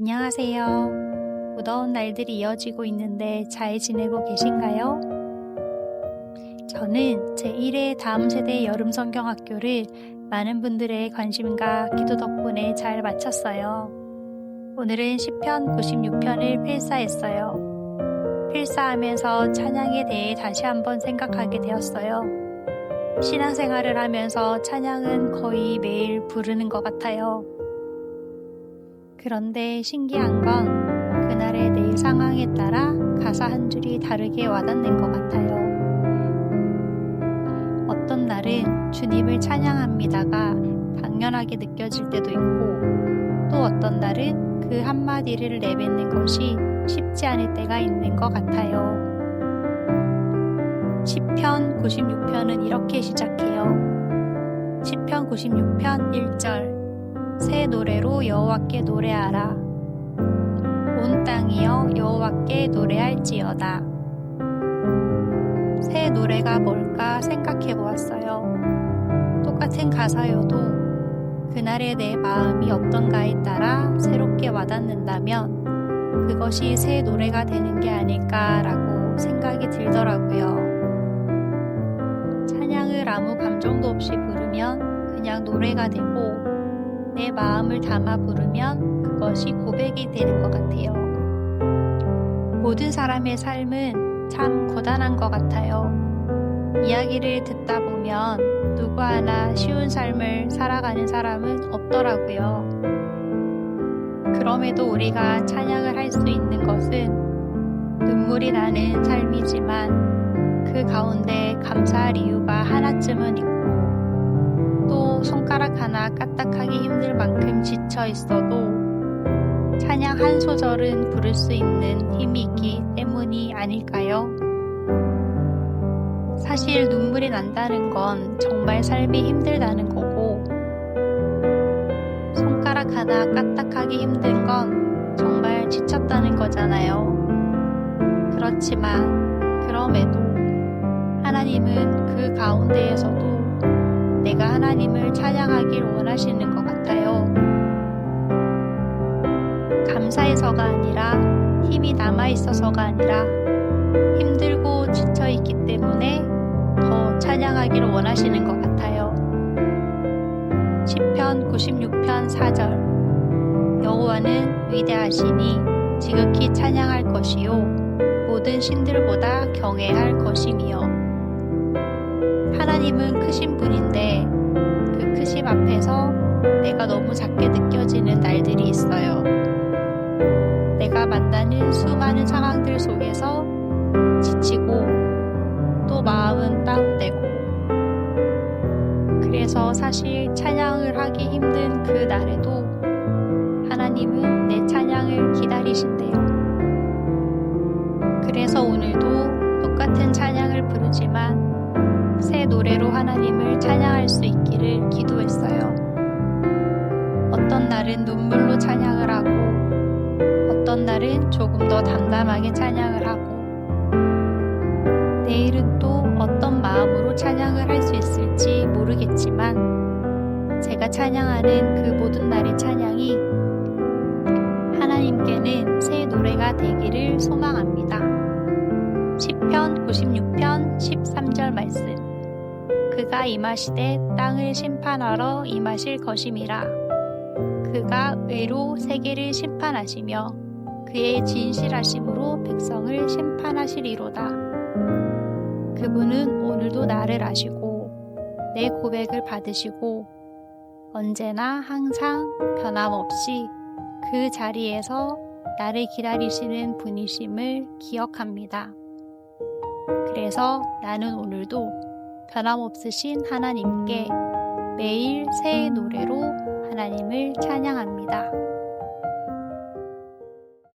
안녕하세요. 무더운 날들이 이어지고 있는데 잘 지내고 계신가요? 저는 제1회 다음 세대 여름 성경학교를 많은 분들의 관심과 기도 덕분에 잘 마쳤어요. 오늘은 10편 96편을 필사했어요. 필사하면서 찬양에 대해 다시 한번 생각하게 되었어요. 신앙생활을 하면서 찬양은 거의 매일 부르는 것 같아요. 그런데 신기한 건 그날의 내 상황에 따라 가사 한 줄이 다르게 와닿는 것 같아요. 어떤 날은 주님을 찬양합니다가 당연하게 느껴질 때도 있고 또 어떤 날은 그 한마디를 내뱉는 것이 쉽지 않을 때가 있는 것 같아요. 10편 96편은 이렇게 시작해요. 10편 96편 1절 새 노래로 여호와께 노래하라. 온 땅이여 여호와께 노래할지어다. 새 노래가 뭘까 생각해 보았어요. 똑같은 가사여도 그날의 내 마음이 어떤가에 따라 새롭게 와닿는다면 그것이 새 노래가 되는 게 아닐까라고 생각이 들더라고요. 찬양을 아무 감정도 없이 부르면 그냥 노래가 되고 내 마음을 담아 부르면 그것이 고백이 되는 것 같아요. 모든 사람의 삶은 참 고단한 것 같아요. 이야기를 듣다 보면 누구 하나 쉬운 삶을 살아가는 사람은 없더라고요. 그럼에도 우리가 찬양을 할 수 있는 것은 눈물이 나는 삶이지만 그 가운데 감사할 이유가 하나쯤은 있고 또 손가락 하나 까딱하기 힘들 만큼 지쳐 있어도 찬양 한 소절은 부를 수 있는 힘이 있기 때문이 아닐까요? 사실 눈물이 난다는 건 정말 삶이 힘들다는 거고, 손가락 하나 까딱하기 힘든 건 정말 지쳤다는 거잖아요. 그렇지만, 그럼에도 하나님은 그 가운데에서도 내가 하나님을 찬양하길 원하시는 것 같아요. 감사해서가 아니라 힘이 남아있어서가 아니라 힘들고 지쳐있기 때문에 더 찬양하길 원하시는 것 같아요. 10편 96편 4절 여호와는 위대하시니 지극히 찬양할 것이요 모든 신들보다 경외할 것이미요 하나님은 크신 분인데 그 크심 앞에서 내가 너무 작게 느껴지는 날들이 있어요. 내가 만나는 수많은 상황들 속에서 지치고 또 마음은 다운되고 그래서 사실 찬양을 하기 힘든 그 날에도 하나님은 내 찬양을 기다리신대요. 찬양할 수 있기를 기도했어요. 어떤 날은 눈물로 찬양을 하고, 어떤 날은 조금 더 담담하게 찬양을 하고, 내일은 또 어떤 마음으로 찬양을 할 수 있을지 모르겠지만, 제가 찬양하는 그 모든 날의 찬양이 하나님께는 새 노래가 되기를 소망합니다. 10편 96편 13절 말씀. 그가 임하시되 땅을 심판하러 임하실 것임이라. 그가 의로 세계를 심판하시며 그의 진실하심으로 백성을 심판하시리로다. 그분은 오늘도 나를 아시고 내 고백을 받으시고 언제나 항상 변함없이 그 자리에서 나를 기다리시는 분이심을 기억합니다. 그래서 나는 오늘도 변함없으신 하나님께 매일 새 노래로 하나님을 찬양합니다.